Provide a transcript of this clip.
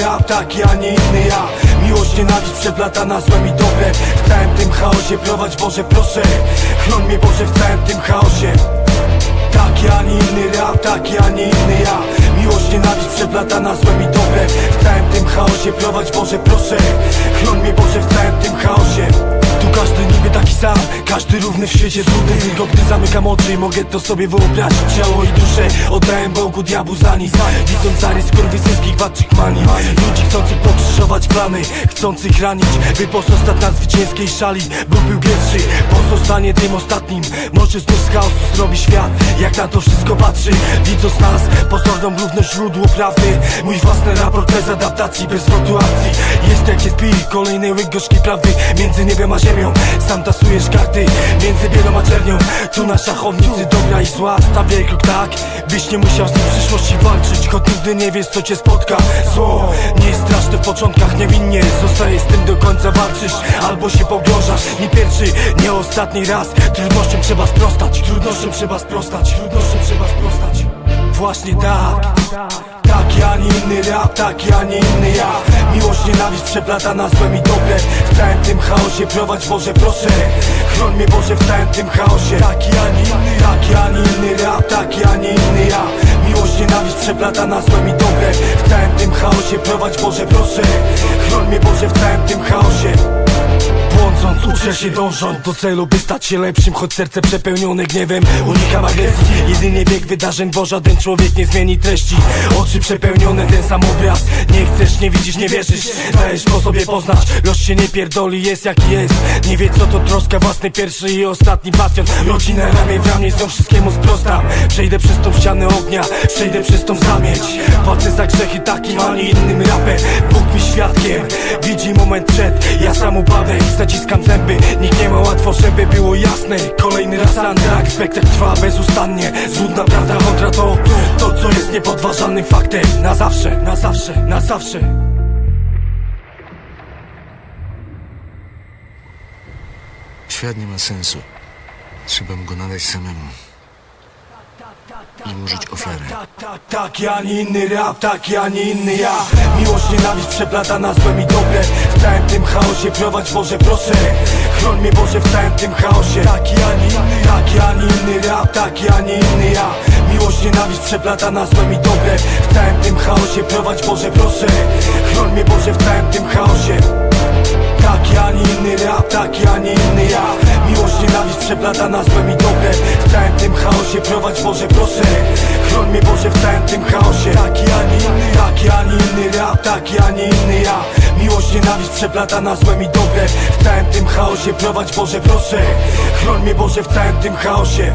rap, taki, a nie inny ja. Miłość, nienawiść przeplata na złem i dobre. W całym tym chaosie prowadź Boże proszę. Chroń mnie Boże w całym tym chaosie. Taki, a nie inny rap, taki, a nie inny ja. Miłość, nienawiść przeplata na złem i dobre. W całym tym chaosie prowadź Boże proszę. Chroń mnie Boże w całym tym chaosie. Tu każdy niby taki sam, każdy równy w świecie trudny Tylko gdy zamykam oczy i mogę to sobie wyobrazić. Ciało i duszę oddałem Bogu diabłu za nic. Widząc zarys kurwysyńskich władczych manii Ludzi chcących pokrzyżować plany, chcących ranić. By pozostać na zwycięskiej szali Bóg był pierwszy, pozostanie tym ostatnim. Może znów z chaosu zrobi świat Jak na to wszystko patrzy. Widząc nas, pozorną równość źródło prawdy. Mój własny raport bez adaptacji, bez zwrotu akcji Jest jak jest pij, kolejny łyk gorzkiej prawdy Między niebem a ziemią, sam tasujesz karty Między bielą a czernią, tu na szachownicy dobra i zła Stawiaj krok tak, byś nie musiał z w przyszłości walczyć Choć nigdy nie wiesz co cię spotka. Zło nie jest straszne w początkach, niewinnie Zostaje z tym do końca walczysz Albo się pogrążasz, nie pierwszy, nie ostatni raz. Trudnościom trzeba sprostać, trudnościom trzeba sprostać Trudnościom trzeba sprostać. Właśnie tak Taki, a nie inny rap, taki, a nie inny ja. Miłość, nienawiść przeplata na złem i dobre. W całym tym chaosie prowadź Boże proszę. Chroń mnie Boże w całym tym chaosie. Taki, a nie inny, taki, a nie inny rap, taki, a nie inny ja. Miłość, nienawiść przeplata na złem i dobre. W całym tym chaosie prowadź Boże proszę. Chroń mnie Boże w całym tym chaosie. Błądząc, uczę się dążąc. Do celu, by stać się lepszym Choć serce przepełnione gniewem, unikam agresji Jedynie bieg wydarzeń, bo żaden człowiek nie zmieni treści. Oczy przepełnione, ten sam obraz. Nie chcesz, nie widzisz, nie wierzysz. Dajesz po sobie poznać, los się nie pierdoli, jest jaki jest. Nie wie co to troska, własny pierwszy i ostatni bastion. Rodzinę ramię w ramię, nią wszystkiemu sprostam Przejdę przez tą ścianę ognia, przejdę przez tą zamieć. Płacę za grzechy takim, a nie innym rapem Bóg świadkiem, widzi moment przed Ja sam upadek, zaciskam zęby Nikt nie ma łatwo, żeby było jasne. Kolejny raz andrak, spektakl trwa bezustannie. Złudna prawda kontra to To co jest niepodważalnym faktem. Na zawsze, na zawsze, na zawsze. Świat nie ma sensu. Trzeba mu go nadać samemu. I użyć ofiarę. Tak, tak, taki, a nie inny rap, taki, a nie inny ja. Miłość, nienawiść przeplata na złem i dobre. W całym tym chaosie prowadź Boże proszę. Chroń mnie Boże w całym tym chaosie. Taki, a nie inny, taki, a nie inny rap, taki, a nie inny ja. Miłość, nienawiść przeplata na złem i dobre. W całym tym chaosie prowadź Boże proszę. Chroń mnie Boże w całym tym chaosie. Taki, a nie inny rap, taki, a nie inny ja. Miłość, przeplata na złem i dobre. W całym tym chaosie prowadź Boże proszę. Chroń mnie Boże w całym tym chaosie. Taki, a nie inny, taki, a nie inny rap, taki, a nie inny ja. Miłość, nienawiść przeplata na złem i dobre. W całym tym chaosie prowadź Boże proszę. Chroń mnie Boże w całym tym chaosie